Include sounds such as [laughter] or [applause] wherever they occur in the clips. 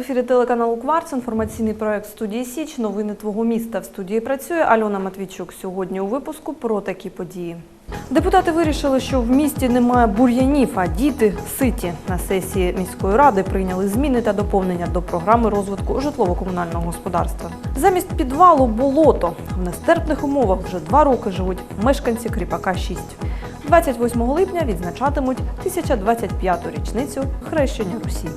ефірі телеканалу Кварц, інформаційний проект студії Січ. Новини твого міста. В студії працює Альона Матвійчук. Сьогодні у випуску про такі події. Депутати вирішили, що в місті немає бур'янів, а діти ситі. На сесії міської ради прийняли зміни та доповнення до програми розвитку житлово-комунального господарства. Замість підвалу болото в нестерпних умовах вже два роки живуть мешканці Кріпака 6. 28 липня відзначатимуть 1025-ту річницю хрещення Русі.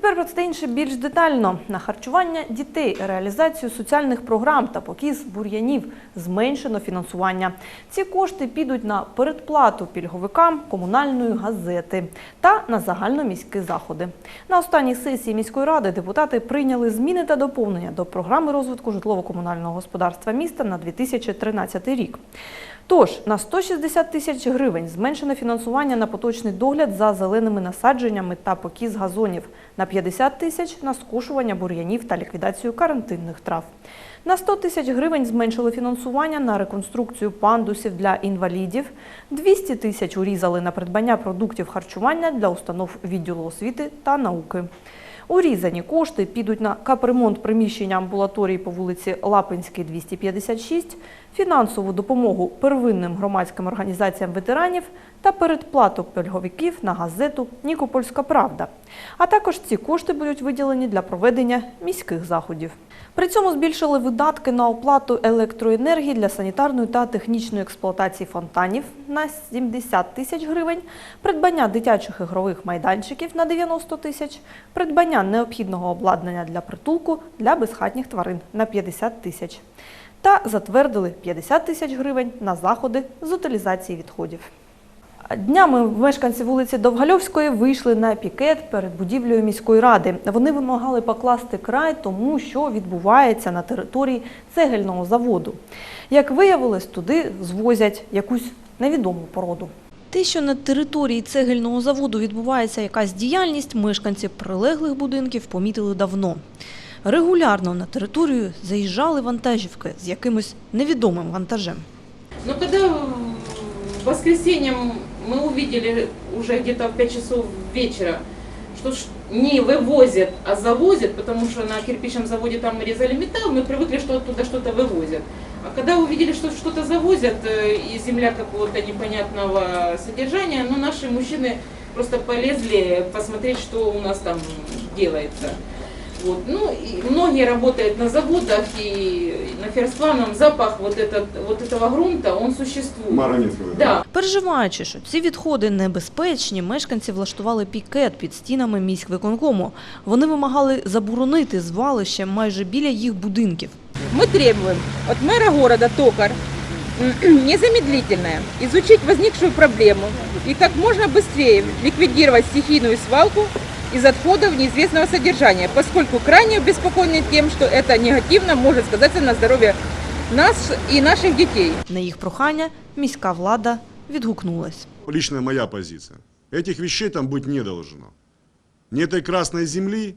Тепер про це інше більш детально на харчування дітей, реалізацію соціальних програм та покіз бур'янів зменшено фінансування. Ці кошти підуть на передплату пільговикам комунальної газети та на загальноміські заходи. На останній сесії міської ради депутати прийняли зміни та доповнення до програми розвитку житлово-комунального господарства міста на 2013 рік. Тож на 160 тисяч гривень зменшено фінансування на поточний догляд за зеленими насадженнями та покіз газонів, на 50 тисяч на скошування бур'янів та ліквідацію карантинних трав. На 100 тисяч гривень зменшили фінансування на реконструкцію пандусів для інвалідів, 200 тисяч урізали на придбання продуктів харчування для установ відділу освіти та науки. Урізані кошти підуть на капремонт приміщення амбулаторії по вулиці Лапинській, 256, фінансову допомогу первинним громадським організаціям ветеранів та передплату пільговиків на газету Нікопольська Правда. А також ці кошти будуть виділені для проведення міських заходів. При цьому збільшили видатки на оплату електроенергії для санітарної та технічної експлуатації фонтанів на 70 тисяч гривень, придбання дитячих ігрових майданчиків на 90 тисяч, придбання необхідного обладнання для притулку для безхатніх тварин на 50 тисяч. Та затвердили 50 тисяч гривень на заходи з утилізації відходів. Днями мешканці вулиці Довгальовської вийшли на пікет перед будівлею міської ради. Вони вимагали покласти край тому, що відбувається на території цегельного заводу. Як виявилось, туди звозять якусь невідому породу. Те, що на території цегельного заводу відбувається якась діяльність, мешканці прилеглих будинків помітили давно. Регулярно на територію заїжджали вантажівки з якимось невідомим вантажем. Но когда в воскресенье мы увидели уже где-то в 5 часов вечера, что ш- не вывозят, а завозят, потому что на кирпичном заводе там резали металл, мы привыкли, что оттуда что-то вывозят. А когда увидели, что что-то завозят, э, и земля какого-то непонятного содержания, ну наши мужчины просто полезли посмотреть, что у нас там делается. Вот. Ну, и многие работают на заводах, и на ферспланом запах вот, этот, вот этого грунта, он существует. Маранинского. Да, Переживаючи, що ці відходи небезпечні, мешканці влаштували пікет під стінами міськвиконкому. Вони вимагали заборонити звалище майже біля їх будинків. Мы требуем от мэра города Токар [clears throat] м, незамедлительно изучить возникшую проблему и как можно быстрее ликвидировать стихийную свалку из отходов неизвестного содержания, поскольку крайне обеспокоены тем, что это негативно может сказаться на здоровье нас и наших детей. На їх прохання міська влада відгукнулась. Личная моя позиция. Этих вещей там быть не должно. Ни этой красной земли,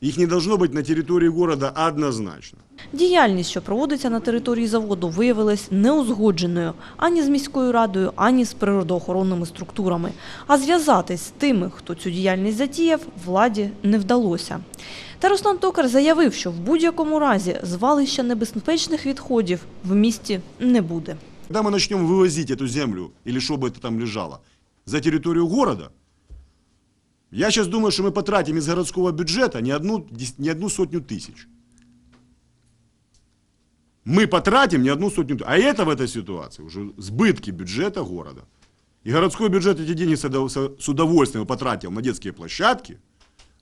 их не должно быть на территории города однозначно. Діяльність, що проводиться на території заводу, виявилась неузгодженою ані з міською радою, ані з природоохоронними структурами. А зв'язатись з тими, хто цю діяльність затіяв, владі не вдалося. Та Руслан Токар заявив, що в будь-якому разі звалища небезпечних відходів в місті не буде. Когда мы начнем вывозить эту землю, или что бы это там лежало, за территорию города, я сейчас думаю, что мы потратим из городского бюджета не одну, дес- не одну сотню тысяч. Мы потратим не одну сотню тысяч. А это в этой ситуации уже сбытки бюджета города. И городской бюджет эти деньги с удов- с с удовольствием потратил на детские площадки,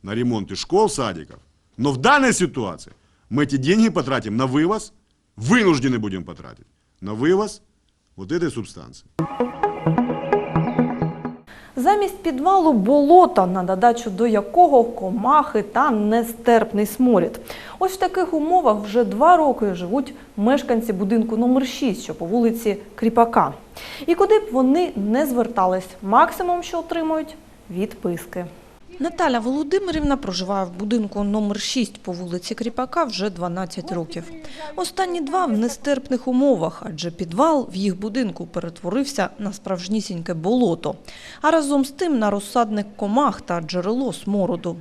на ремонты школ, садиков. Но в данной ситуации мы эти деньги потратим на вывоз, вынуждены будем потратить, на вывоз вот этой субстанции. Замість підвалу болота, на додачу до якого комахи та нестерпний сморід. Ось в таких умовах вже два роки живуть мешканці будинку номер 6, що по вулиці Кріпака. І куди б вони не звертались, максимум, що отримують відписки. Наталя Володимирівна проживає в будинку номер 6 по вулиці Кріпака вже 12 років. Останні два в нестерпних умовах, адже підвал в їх будинку перетворився на справжнісіньке болото, а разом з тим на розсадник комах та джерело смороду.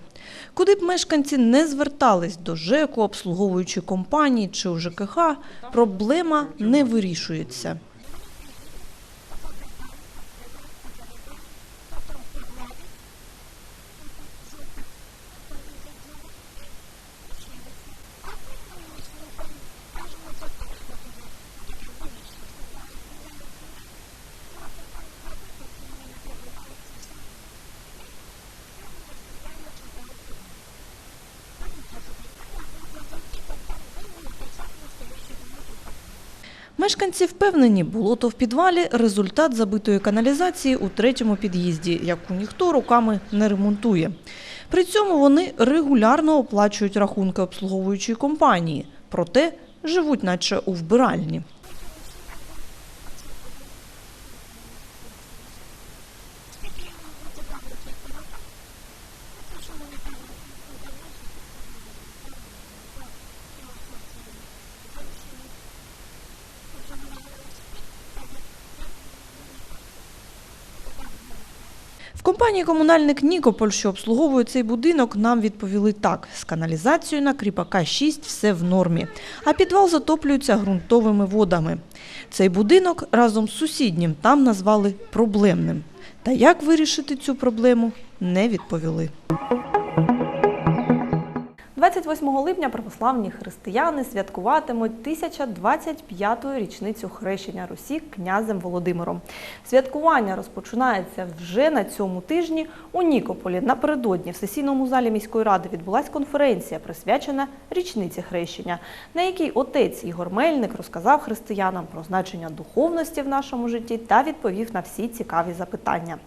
Куди б мешканці не звертались до ЖЕКу, обслуговуючої компанії чи у ЖКХ, проблема не вирішується. Мешканці впевнені, болото в підвалі – результат забитої каналізації у третьому під'їзді, яку ніхто руками не ремонтує. При цьому вони регулярно оплачують рахунки обслуговуючої компанії, проте живуть наче у вбиральні. Компанії комунальник Нікополь, що обслуговує цей будинок, нам відповіли так: з каналізацією на Кріпака 6 все в нормі, а підвал затоплюється ґрунтовими водами. Цей будинок разом з сусіднім там назвали проблемним. Та як вирішити цю проблему, не відповіли. 28 липня православні християни святкуватимуть 1025-ту річницю хрещення Русі князем Володимиром. Святкування розпочинається вже на цьому тижні у Нікополі. Напередодні в сесійному залі міської ради відбулася конференція, присвячена річниці хрещення, на якій отець Ігор Мельник розказав християнам про значення духовності в нашому житті та відповів на всі цікаві запитання.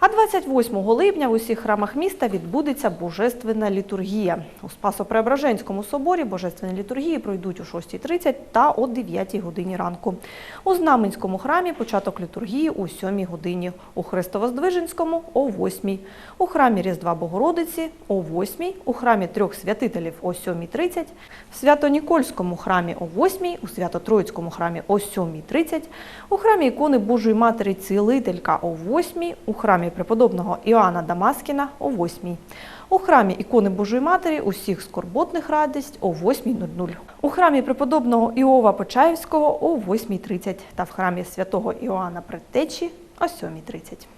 А 28 липня в усіх храмах міста відбудеться божественна літургія. У Спасо-Преображенському соборі божественні літургії пройдуть о 6.30 та о 9 годині ранку. У Знаменському храмі початок літургії о 7 годині, у Христовоздвиженському – о 8, у храмі Різдва Богородиці – о 8, у храмі Трьох Святителів – о 7.30, в Свято-Нікольському храмі – о 8, у Свято-Троїцькому храмі – о 7.30, у храмі ікони Божої Матері Цілителька – о 8, у храмі преподобного Іоанна Дамаскіна – о 8. У храмі ікони Божої Матері усіх скорботних радість о 8.00. У храмі преподобного Іова Почаївського о 8.30 та в храмі святого Іоанна Предтечі о 7.30.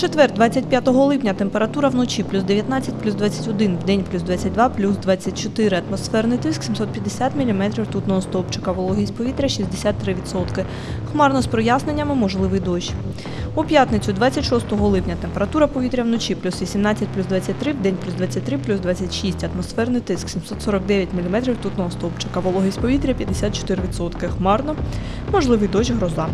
Четвер, 25 липня, температура вночі плюс 19, плюс 21, в день плюс 22, плюс 24. Атмосферний тиск 750 мм ртутного стовпчика, вологість повітря 63%. Хмарно з проясненнями, можливий дощ. У п'ятницю, 26 липня, температура повітря вночі плюс 18, плюс 23, в день плюс 23, плюс 26. Атмосферний тиск 749 мм ртутного стовпчика, вологість повітря 54%. Хмарно, можливий дощ, гроза.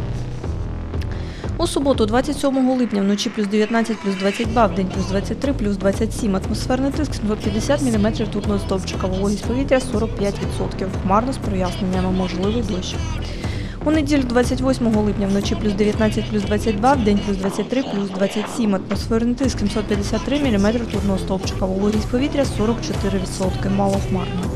У суботу, 27 липня, вночі плюс 19, плюс 22, в день плюс 23, плюс 27. Атмосферний тиск 750 мм ртутного стовпчика, вологість повітря 45%. Хмарно з проясненнями, можливий дощ. У неділю 28 липня вночі плюс 19, плюс 22, в день плюс 23, плюс 27. Атмосферний тиск 753 мм ртутного стовпчика, вологість повітря 44%. Мало хмарно.